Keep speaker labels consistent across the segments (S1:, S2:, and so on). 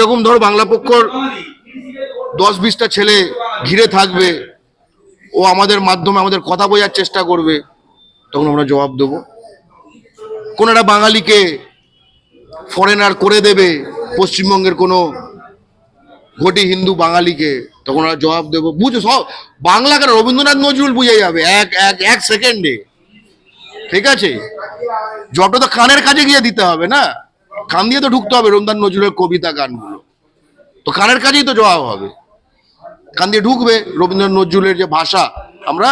S1: এরকম ধরো বাংলা পক্ষর দশ বিশটা ছেলে ঘিরে থাকবে, ও আমাদের মাধ্যমে আমাদের কথা বোঝার চেষ্টা করবে, তখন আমরা জবাব দেবো। কোন একটা বাঙালিকে ফরেনার করে দেবে, পশ্চিমবঙ্গের কোনো ঘটি হিন্দু বাঙালিকে, তখন আমরা জবাব দেবো। বুঝো সব, বাংলা কেন? রবীন্দ্রনাথ নজরুল বুঝে যাবে, এক এক এক সেকেন্ডে ঠিক আছে? জট তো কানের কাছে গিয়ে দিতে হবে না? কান দিয়ে তো ঢুকতে হবে রবীন্দ্রনাথ নজরুলের কবিতা গানগুলো। তো কানের কাজেই তো জবাব হবে। কান দিয়ে ঢুকবে রবীন্দ্রনাথ নজরুলের যে ভাষা, আমরা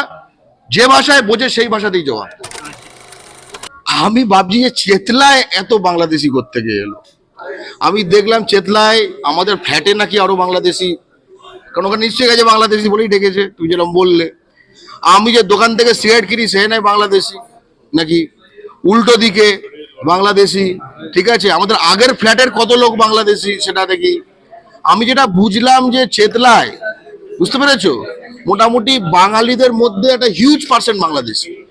S1: যে ভাষায় বোঝে সেই ভাষাতেই জবাব আমি ভাবছি যে চেতলায় এত বাংলাদেশি করতে গিয়ে এলো। আমি দেখলাম চেতলায় আমাদের ফ্ল্যাটে নাকি আরও বাংলাদেশি। কারণ ওখানে নিশ্চয়ই গেছে বাংলাদেশি বলেই ডেকেছে, তুমি যেরকম বললে। আমি যে দোকান থেকে সিগারেট কিনি, সে নাই বাংলাদেশি। নাকি উল্টো দিকে বাংলাদেশি, ঠিক আছে? আমাদের আগের ফ্ল্যাটের কত লোক বাংলাদেশি সেটা দেখি। আমি যেটা বুঝলাম যে চেতলায়, বুঝতে পেরেছ? মোটামুটি বাঙালিদের মধ্যে একটা হিউজ পার্সেন্ট বাংলাদেশি।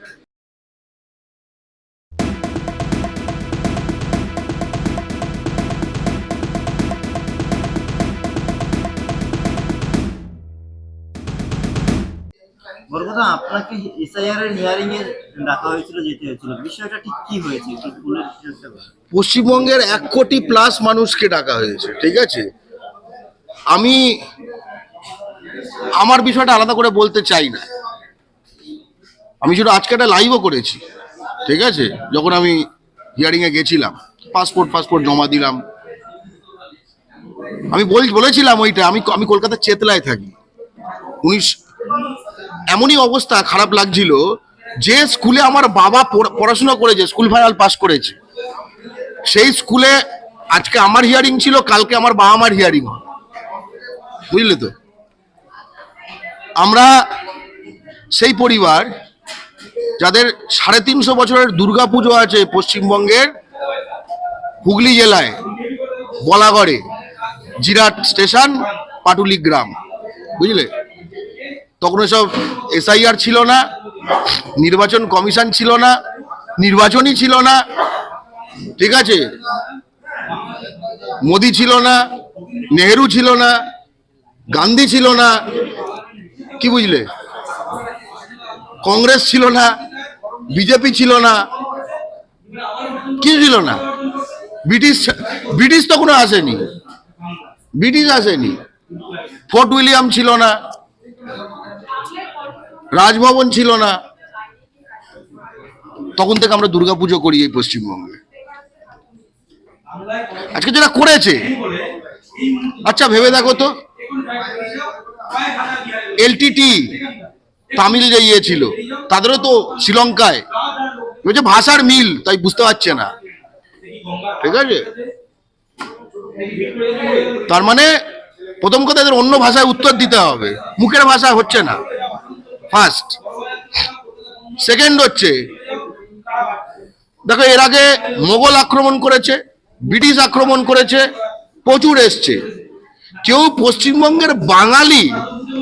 S2: কথা আপনাকে এসআইআর এর হিয়ারিং এ ডাকা হয়েছিল, যেতে হয়েছিল। বিষয়টা ঠিক কি হয়েছে।
S1: পশ্চিমবঙ্গের এক কোটি প্লাস মানুষকে ডাকা হয়েছে, ঠিক আছে? আমি আমার বিষয়টা আলাদা করে বলতে চাই না। আমি শুধু আজকে একটা লাইভও করেছি, ঠিক আছে? যখন আমি হিয়ারিং এ গেছিলাম পাসপোর্ট পাসপোর্ট জমা দিলাম। আমি বল, বলেছিলাম ওইটা, আমি আমি কলকাতার চেতলায় থাকি। উনিশ এমনই অবস্থা, খারাপ লাগছিল যে স্কুলে আমার বাবা পড়া- পড়াশোনা করেছে, স্কুল ফাইনাল পাস করেছে। সেই স্কুলে আজকে আমার হিয়ারিং ছিল, কালকে আমার বাবা মার হিয়ারিং বুঝলে তো? আমরা সেই পরিবার, যাদের সাড়ে তিনশো বছরের দুর্গাপুজো আছে পশ্চিমবঙ্গের, হুগলি জেলায়, বলাগড়ে, জিরাট স্টেশন, পাটুলি গ্রাম। বুঝলে? তখন সব এসআইআর ছিল না, নির্বাচন কমিশন ছিল না, নির্বাচনই ছিল না, ঠিক আছে? মোদি ছিল না, নেহেরু ছিল না, গান্ধী ছিল না, কি বুঝলে? কংগ্রেস ছিল না, বিজেপি ছিল না, কি ছিল না? ব্রিটিশ ব্রিটিশ তখনও আসেনি, ব্রিটিশ আসেনি, ফোর্ট উইলিয়াম ছিল না রাজভবন ছিল না। তখন থেকে আমরা দুর্গাপুজো করি এই পশ্চিমবঙ্গে। আজকে যেটা করেছে আচ্ছা ভেবে দেখো তো, এলটিটি তামিল যে ইয়ে ছিল, তাদেরও তো শ্রীলঙ্কায়। বলছে ভাষার মিল, তাই বুঝতে পারছে না। ঠিক আছে? তার মানে প্রথম কথা এদের অন্য ভাষায় উত্তর দিতে হবে। মুখের ভাষা হচ্ছে না। ফার্স্ট। সেকেন্ড হচ্ছে, দেখো এর আগে মোগল আক্রমণ করেছে, ব্রিটিশ আক্রমণ করেছে, প্রচুর এসছে। কেউ পশ্চিমবঙ্গের বাঙালি,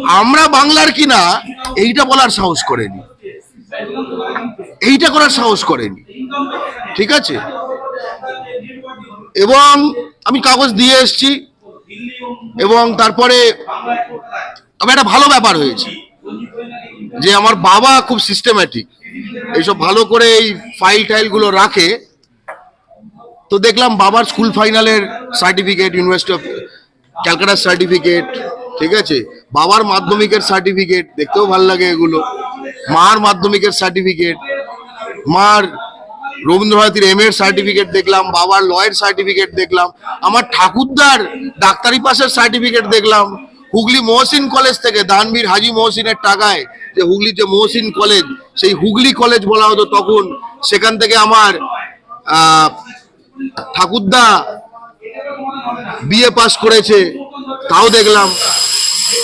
S1: আমরা বাংলার কিনা, এইটা বলার সাহস করেনি। এইটা করার সাহস করেনি। ঠিক আছে? এবং আমি কাগজ দিয়ে এসছি, এবং তারপরে, তবে একটা ভালো ব্যাপার হয়েছে। যে আমার বাবা খুব সিস্টেম্যাটিক এইসব ভালো করে এই ফাইল টাইলগুলো রাখে। তো দেখলাম বাবার স্কুল ফাইনালের সার্টিফিকেট ইউনিভার্সিটি অফ ক্যালকাটার সার্টিফিকেট ঠিক আছে? বাবার মাধ্যমিকের সার্টিফিকেট দেখতেও ভালো লাগে এগুলো। মার মাধ্যমিকের সার্টিফিকেট মার রবীন্দ্রভারতীর এম এর সার্টিফিকেট দেখলাম, বাবার লয়ের সার্টিফিকেট দেখলাম, আমার ঠাকুরদার ডাক্তারি পাশের সার্টিফিকেট দেখলাম, হুগলি মহসিন কলেজ থেকে, দানবীর হাজি মহসিনের টাকায় যে হুগলি যে মহসিন কলেজ, সেই হুগলি কলেজ বলা হতো তখন। সেখান থেকে আমার ঠাকুরদা বিএ পাস করেছে, তাও দেখলাম।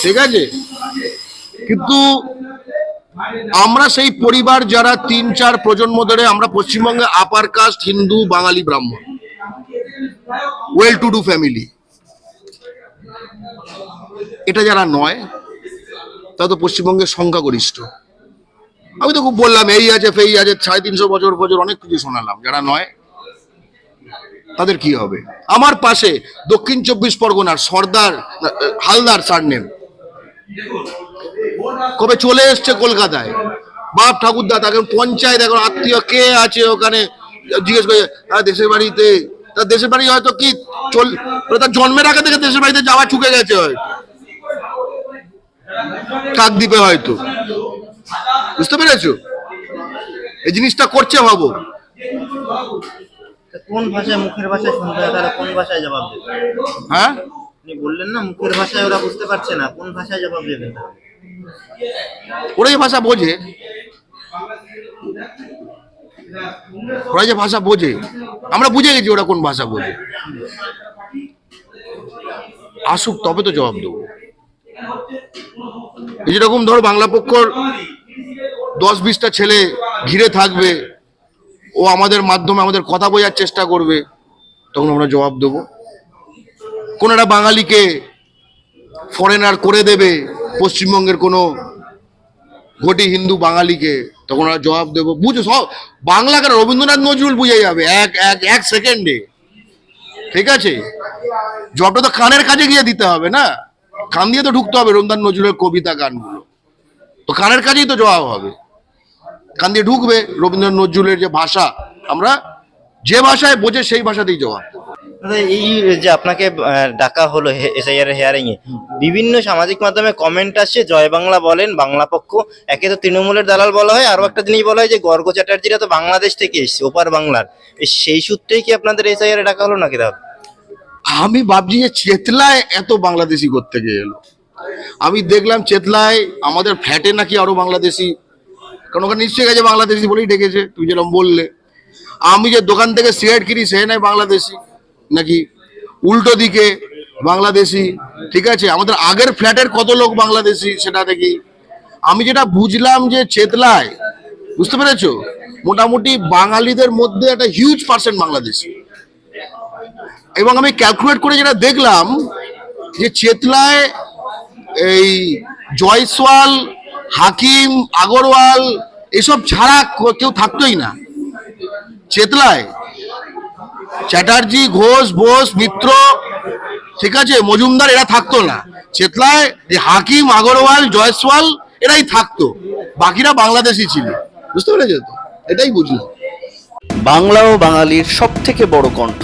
S1: ঠিক আছে? কিন্তু আমরা সেই পরিবার যারা তিন, চার প্রজন্ম ধরে আমরা পশ্চিমবঙ্গে আপার কাস্ট হিন্দু, বাঙালি, ব্রাহ্মণ। ওয়েল টু ডু ফ্যামিলি এটা যারা নয় তা তো পশ্চিমবঙ্গের সংখ্যাগরিষ্ঠ। আমি তো খুব বললাম এই আছে ফেই আছে সাড়ে তিনশো বছর বছর অনেক কিছু শোনালাম যারা নয় তাদের কি হবে? আমার পাশে দক্ষিণ চব্বিশ পরগনার সর্দার হালদার সার নেম কবে চলে এসছে কলকাতায়? বাপ ঠাকুরদা তাকে পঞ্চায়েত এখন আত্মীয় কে আছে ওখানে? জিজ্ঞেস করে "হ্যাঁ, দেশের বাড়িতে তার দেশের বাড়ি হয়তো কি চল তার জন্মের আগে থেকে দেশের বাড়িতে যাওয়া চুকে গেছে। হয়তো কাকদ্বীপে হয়তো। বুঝতে পেরেছ? এই জিনিসটা করছে ভাবো।
S2: কোন ভাষায় মুখের ভাষায় কোন ভাষায় জবাব দেবে?
S1: হ্যাঁ?
S2: আপনি বললেন না মুখের ভাষায় ওরা বুঝতে পারছে না। কোন ভাষায় জবাব
S1: ওরা যে ভাষা বোঝে। ওরা যে ভাষা বোঝে। আমরা বুঝে গেছি ওরা কোন ভাষা বোঝে। আসুক তবে তো জবাব দেবো। যেরকম ধরো বাংলা পক্ষর দশ বিশটা ছেলে ঘিরে থাকবে, ও আমাদের মাধ্যমে আমাদের কথা বোঝার চেষ্টা করবে, তখন আমরা জবাব দেবো। কোন একটা বাঙালিকে ফরেনার করে দেবে, পশ্চিমবঙ্গের কোনো ঘটি হিন্দু বাঙালিকে, তখন ওরা জবাব দেবো। বুঝো সব, বাংলা কেন? রবীন্দ্রনাথ নজরুল বুঝে যাবে, এক এক এক সেকেন্ডে ঠিক আছে? জবটা তো কানের কাছে গিয়ে দিতে হবে না? কান দিয়ে তো ঢুকতে হবে রবীন্দ্রনাথ নজরুলের কবিতা গানগুলো। তো কানের কাজেই তো জবাব হবে। কান দিয়ে ঢুকবে রবীন্দ্রনাথ নজরুলের যে ভাষা, আমরা যে ভাষায় বোঝে সেই ভাষাতেই জবাব।
S2: এই যে আপনাকে ডাকা হলো এসআইআর হিয়ারিং এ, বিভিন্ন সামাজিক মাধ্যমে কমেন্ট আসছে, জয় বাংলা বলেন, বাংলা পক্ষ, একে তো তৃণমূলের দালাল বলা হয় আরও একটা জিনিস বলা হয় যে গর্গ চ্যাটার্জিরা তো বাংলাদেশ থেকে এসছে, ওপার বাংলার। সেই সূত্রেই কি আপনাদের এসআইআর ডাকা হলো নাকি দাদা?
S1: আমি ভাবছি যে চেতলায় এত বাংলাদেশি করতে গিয়ে এলো। আমি দেখলাম চেতলায় আমাদের ফ্ল্যাটে নাকি আরও বাংলাদেশি। কারণ ওখানে নিশ্চয়ই গেছে বাংলাদেশি বলেই ডেকেছে, তুমি যেরকম বললে। আমি যে দোকান থেকে সিগারেট কিনি, সে নাই বাংলাদেশি, নাকি উল্টো দিকে বাংলাদেশি, ঠিক আছে? আমাদের আগের ফ্ল্যাটের কত লোক বাংলাদেশি, সেটা দেখি। আমি যেটা বুঝলাম যে চেতলায়, বুঝতে পেরেছ? মোটামুটি বাঙালিদের মধ্যে একটা হিউজ পার্সেন্ট বাংলাদেশি। এবং আমি ক্যালকুলেট করে যেটা দেখলাম যে চেতলায় এই জয়সওয়াল, হাকিম, আগরওয়াল এসব ছাড়া কেউ থাকতোই না। চেতলায় চ্যাটার্জি, ঘোষ, বোস, মিত্র, ঠিক আছে, মজুমদার এরা থাকতো না। চেতলায় এই হাকিম, আগরওয়াল, জয়সওয়াল এরাই থাকতো। বাকিরা বাংলাদেশি ছিল। বুঝতে পেরেছ তো? এটাই বুঝলাম।
S3: বাংলা ও বাঙালির সব থেকে বড় কণ্ঠ।